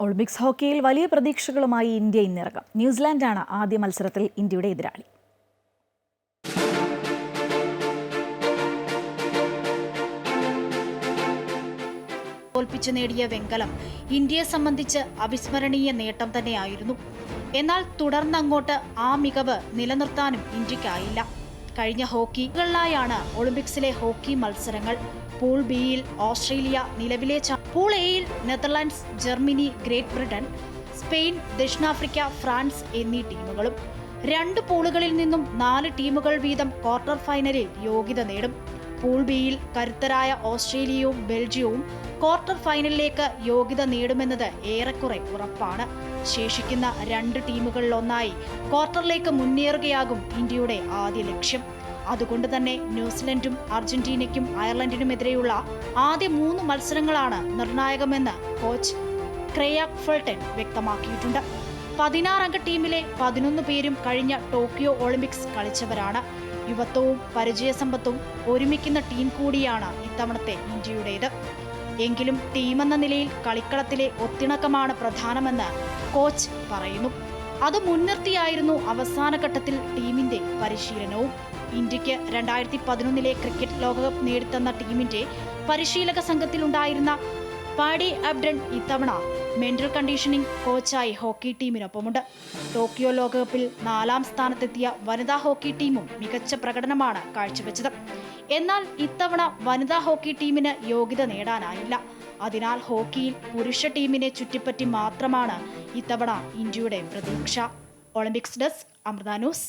Olympics ഹോക്കിയിൽ വലിയ പ്രതീക്ഷകളുമായി India ഇന്നിറങ്ങും. ന്യൂസിലാൻഡാണ് ആദ്യ മത്സരത്തിൽ ഇന്ത്യയുടെ എതിരാളി. തോൽപ്പിച്ച് നേടിയ വെങ്കലം ഇന്ത്യയെ സംബന്ധിച്ച് അവിസ്മരണീയ നേട്ടം തന്നെയായിരുന്നു. എന്നാൽ തുടർന്നങ്ങോട്ട് ആ മികവ് നിലനിർത്താനും ഇന്ത്യക്കായില്ല. കഴിഞ്ഞ ഹോക്കികളിലായാണ് ഒളിമ്പിക്സിലെ ഹോക്കി മത്സരങ്ങൾ. പൂൾ ബിയിൽ ഓസ്ട്രേലിയ നിലവിലെ പൂൾ എയിൽ Netherlands Germany Great Britain Spain ദക്ഷിണാഫ്രിക്ക ഫ്രാൻസ് എന്നീ ടീമുകളും. രണ്ട് പൂളുകളിൽ നിന്നും നാല് ടീമുകൾ വീതം ക്വാർട്ടർ ഫൈനലിൽ യോഗ്യത നേടും. പൂൾ ബിയിൽ കരുത്തരായ ഓസ്ട്രേലിയയും ബെൽജിയവും ക്വാർട്ടർ ഫൈനലിലേക്ക് യോഗ്യത നേടുമെന്നത് ഏറെക്കുറെ ഉറപ്പാണ്. ശേഷിക്കുന്ന രണ്ട് ടീമുകളിലൊന്നായി ക്വാർട്ടറിലേക്ക് മുന്നേറുകയാകും ഇന്ത്യയുടെ ആദ്യ ലക്ഷ്യം. അതുകൊണ്ട് തന്നെ ന്യൂസിലൻഡും അർജന്റീനയ്ക്കും അയർലൻഡിനുമെതിരെയുള്ള ആദ്യ മൂന്ന് മത്സരങ്ങളാണ് നിർണായകമെന്ന് കോച്ച് ക്രേയാക് ഫൾട്ടൻ വ്യക്തമാക്കിയിട്ടുണ്ട്. പതിനാറംഗ ടീമിലെ പതിനൊന്ന് പേരും കഴിഞ്ഞ ടോക്കിയോ ഒളിമ്പിക്സ് കളിച്ചവരാണ്. യുവത്വവും പരിചയസമ്പത്തും ഒരുമിക്കുന്ന ടീം കൂടിയാണ് ഇത്തവണത്തെ ഇന്ത്യയുടേത്. എങ്കിലും ടീമെന്ന നിലയിൽ കളിക്കളത്തിലെ ഒത്തിണക്കമാണ് പ്രധാനമെന്ന് കോച്ച് പറയുന്നു. അത് മുൻനിർത്തിയായിരുന്നു അവസാന ഘട്ടത്തിൽ ടീമിന്റെ പരിശീലനവും. ഇന്ത്യയ്ക്ക് രണ്ടായിരത്തി പതിനൊന്നിലെ ക്രിക്കറ്റ് ലോകകപ്പ് നേടിത്തന്ന ടീമിന്റെ പരിശീലക സംഘത്തിലുണ്ടായിരുന്ന പാഡി അബ്ഡൻ ഇത്തവണ മെന്റൽ കണ്ടീഷനിംഗ് കോച്ചായി ഹോക്കി ടീമിനൊപ്പമുണ്ട് ടോക്കിയോ ലോകകപ്പിൽ നാലാം സ്ഥാനത്തെത്തിയ വനിതാ ഹോക്കി ടീമും മികച്ച പ്രകടനമാണ് കാഴ്ചവെച്ചത്. എന്നാൽ ഇത്തവണ വനിതാ ഹോക്കി ടീമിന് യോഗ്യത നേടാനായില്ല. അതിനാൽ ഹോക്കിയിൽ പുരുഷ ടീമിനെ ചുറ്റിപ്പറ്റി മാത്രമാണ് ഇത്തവണ ഇന്ത്യയുടെ പ്രതീക്ഷ. Olympics desk Amrita news